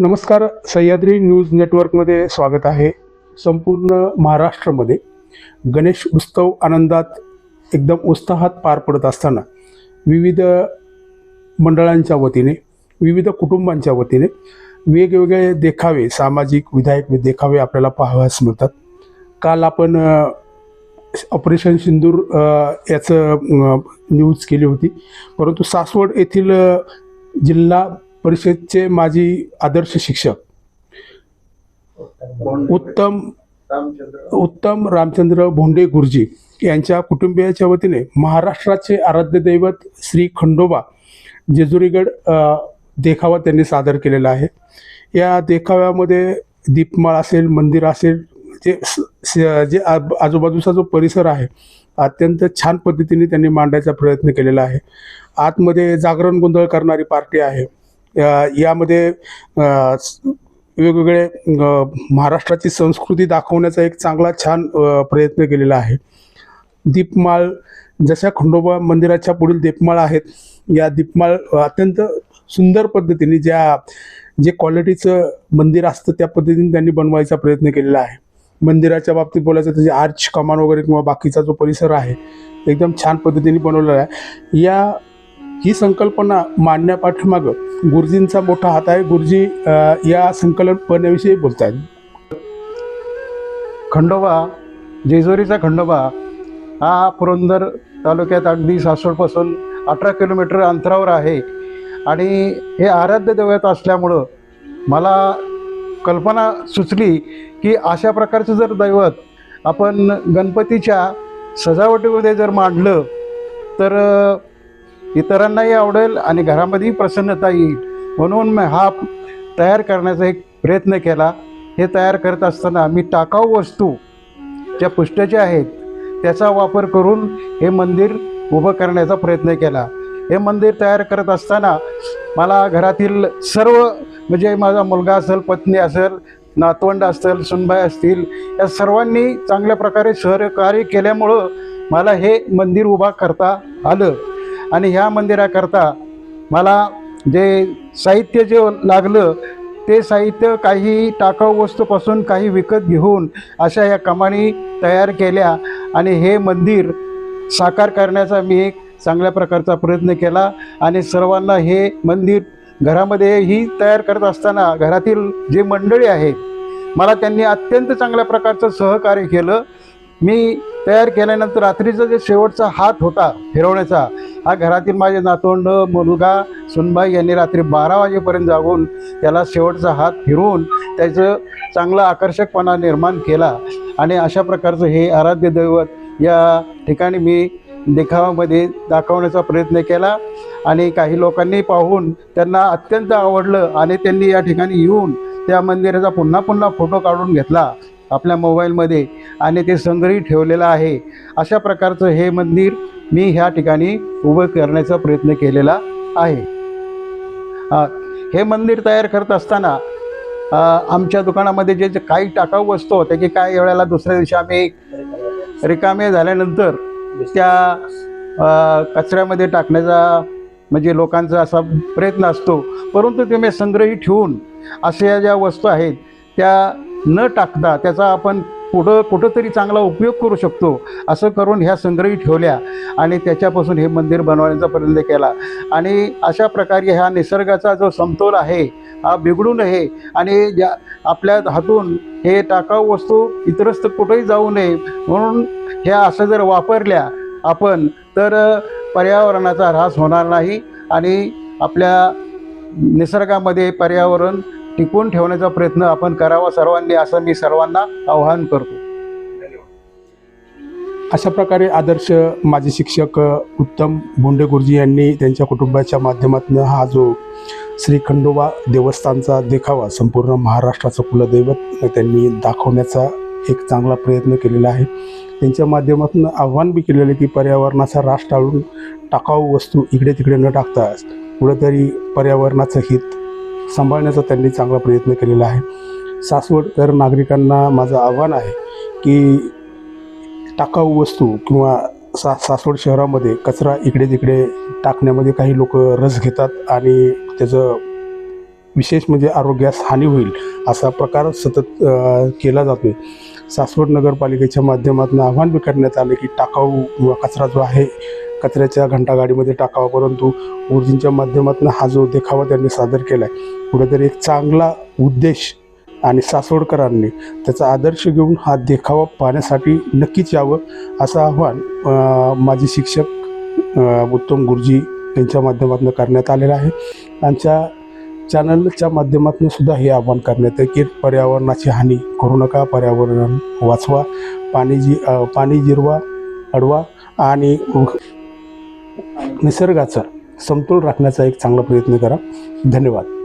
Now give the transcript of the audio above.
नमस्कार सह्याद्री न्यूज नेटवर्कमध्ये स्वागत आहे. संपूर्ण महाराष्ट्रामध्ये गणेश उत्सव आनंदात एकदम उत्साहात पार पडत असताना विविध मंडळांच्या वतीने विविध कुटुंबांच्या वतीने वेगवेगळे देखावे सामाजिक विधायक देखावे आपल्याला पाहावयास मिळतात. काल आपण ऑपरेशन सिंदूर याचं न्यूज केली होती. परंतु सासवड येथील जिल्हा परिषदचे माजी आदर्श शिक्षक. उत्तम उत्तम रामचंद्र भोंडे गुरुजी यांच्या कुटुंबियाच्या वतीने महाराष्ट्राचे आराध्य दैवत श्री खंडोबा जेजुरीगड देखावा त्यांनी सादर केलेला आहे. या देखाव्यामध्ये दीपमाळ असेल मंदिर असेल जे जे आजूबाजूचा जो परिसर आहे अत्यंत छान पद्धतीने त्यांनी मांडायचा प्रयत्न केलेला आहे. आतमध्ये जागरण गोंधळ करणारी पार्टी आहे. यामध्ये वेगवेगळे महाराष्ट्राची संस्कृती दाखवण्याचा एक चांगला छान प्रयत्न केलेला आहे. दीपमाळ जशा खंडोबा मंदिराच्या पुढील दीपमाळ आहेत या दीपमाळ अत्यंत सुंदर पद्धतीने ज्या जे क्वालिटीचं मंदिर असतं त्या पद्धतीने त्यांनी बनवायचा प्रयत्न केलेला आहे. मंदिराच्या बाबतीत बोलायचं तर जे आर्च कमान वगैरे किंवा बाकीचा जो परिसर आहे एकदम छान पद्धतीने बनवलेला आहे. या ही संकल्पना मांडण्यापाठीमागं गुरुजींचा मोठा हात आहे. गुरुजी या संकल्पनेविषयी बोलत आहेत खंडोबा जेजुरीचा खंडोबा हा पुरंदर तालुक्यात अगदी सासवडपासून अठरा किलोमीटर अंतरावर आहे. आणि हे आराध्य दैवत असल्यामुळं मला कल्पना सुचली की अशा प्रकारचं जर दैवत आपण गणपतीच्या सजावटीमध्ये जर मांडलं तर इतरांनाही आवडेल आणि घरामध्येही प्रसन्नता येईल. म्हणून हा तयार करण्याचा एक प्रयत्न केला. हे तयार करत असताना मी टाकाऊ वस्तू ज्या पुष्ट्याच्या आहेत त्याचा वापर करून हे मंदिर उभं करण्याचा प्रयत्न केला. हे मंदिर तयार करत असताना मला घरातील सर्व म्हणजे माझा मुलगा असेल पत्नी असेल नातवंड असेल सुनबाई असतील या सर्वांनी चांगल्या प्रकारे सहकार्य केल्यामुळं मला हे मंदिर उभा करता आलं. आणि ह्या मंदिराकरता मला जे साहित्य जे लागलं ते साहित्य काही टाकाऊ वस्तूपासून काही विकत घेऊन अशा या कमानी तयार केल्या आणि हे मंदिर साकार करण्याचा मी एक चांगल्या प्रकारचा प्रयत्न केला आणि सर्वांना हे मंदिर घरामध्ये ही तयार करत असताना घरातील जे मंडळी आहेत मला त्यांनी अत्यंत चांगल्या प्रकारचं सहकार्य केलं. मी तयार केल्यानंतर रात्रीचा जे शेवटचा हात होता फिरवण्याचा हा घरातील माझे नातोंड मुलगा सुनबाई यांनी रात्री बारा वाजेपर्यंत जागून त्याला शेवटचा हात फिरवून त्याचं चांगला आकर्षकपणा निर्माण केला. आणि अशा प्रकारचं हे आराध्य दैवत या ठिकाणी मी देखावामध्ये दाखवण्याचा प्रयत्न केला. आणि काही लोकांनी पाहून त्यांना अत्यंत आवडलं आणि त्यांनी या ठिकाणी येऊन त्या मंदिराचा पुन्हा पुन्हा फोटो काढून घेतला आपल्या मोबाईलमध्ये. आणि ते संग्रही ठेवलेलं आहे. अशा प्रकारचं हे मंदिर मी ह्या ठिकाणी उभं करण्याचा प्रयत्न केलेला आहे. हे मंदिर तयार करत असताना आमच्या दुकानामध्ये जे जे काही टाकाऊ वस्तू होत्या की काही वेळेला दुसऱ्या दिवशी आम्ही रिकामे झाल्यानंतर त्या कचऱ्यामध्ये टाकण्याचा म्हणजे लोकांचा असा प्रयत्न असतो. परंतु ते मी संग्रही ठेवून अशा ज्या वस्तू आहेत त्या न टाकता त्याचा आपण कुठं कुठंतरी चांगला उपयोग करू शकतो असं करून ह्या संग्रही ठेवल्या आणि त्याच्यापासून हे मंदिर बनवण्याचा प्रयत्न केला. आणि अशा प्रकारे ह्या निसर्गाचा जो समतोल आहे हा बिघडू नये आणि ज्या आपल्या हातून हे टाकाऊ वस्तू इतरस्त कुठंही जाऊ नये म्हणून ह्या असं जर वापरल्या आपण तर पर्यावरणाचा ऱ्हास होणार नाही आणि आपल्या निसर्गामध्ये पर्यावरण टिकवून ठेवण्याचा प्रयत्न आपण करावा सर्वांनी असं मी सर्वांना आवाहन करतो. अशा प्रकारे आदर्श माजी शिक्षक उत्तम बोंडे गुरुजी यांनी त्यांच्या कुटुंबाच्या माध्यमातून हा जो श्री खंडोबा देवस्थानचा देखावा संपूर्ण महाराष्ट्राचं कुलदैवत त्यांनी दाखवण्याचा एक चांगला प्रयत्न केलेला आहे. त्यांच्या माध्यमातून आव्हान बी केलेलं आहे की पर्यावरणाचा राश टाळून टाकाऊ वस्तू इकडे तिकडे न टाकता कुठेतरी पर्यावरणाचं हित सांभाळण्याचा त्यांनी चांगला प्रयत्न केलेला आहे. सासवडकर नागरिकांना माझं आव्हान आहे की टाकाऊ वस्तू किंवा सा सासवड शहरामध्ये कचरा इकडे तिकडे टाकण्यामध्ये काही लोक रस घेतात आणि त्याचं विशेष म्हणजे आरोग्यास हानी होईल असा प्रकार सतत केला जातो सासवड नगरपालिकेच्या माध्यमातून आव्हान बी करण्यात आलं की टाकाऊ किंवा कचरा जो आहे कचऱ्याच्या घंटागाडीमध्ये टाकावा परंतु गुरुजींच्या माध्यमातून हा जो देखावा त्यांनी सादर केला आहे कुठेतरी एक चांगला उद्देश आणि सासवडकरांनी त्याचा आदर्श घेऊन हा देखावा पाहण्यासाठी नक्कीच यावं असं आव्हान माझे शिक्षक उत्तम गुरुजी यांच्या माध्यमातून करण्यात आलेलं आहे. त्यांच्या चॅनलच्या माध्यमातून सुद्धा हे आव्हान करण्यात आहे की पर्यावरणाची हानी करू नका पर्यावरण वाचवा पाणी जी पाणी जिरवा अडवा आणि निसर्गाचा समतोल राखण्याचा एक चांगला प्रयत्न करा. धन्यवाद.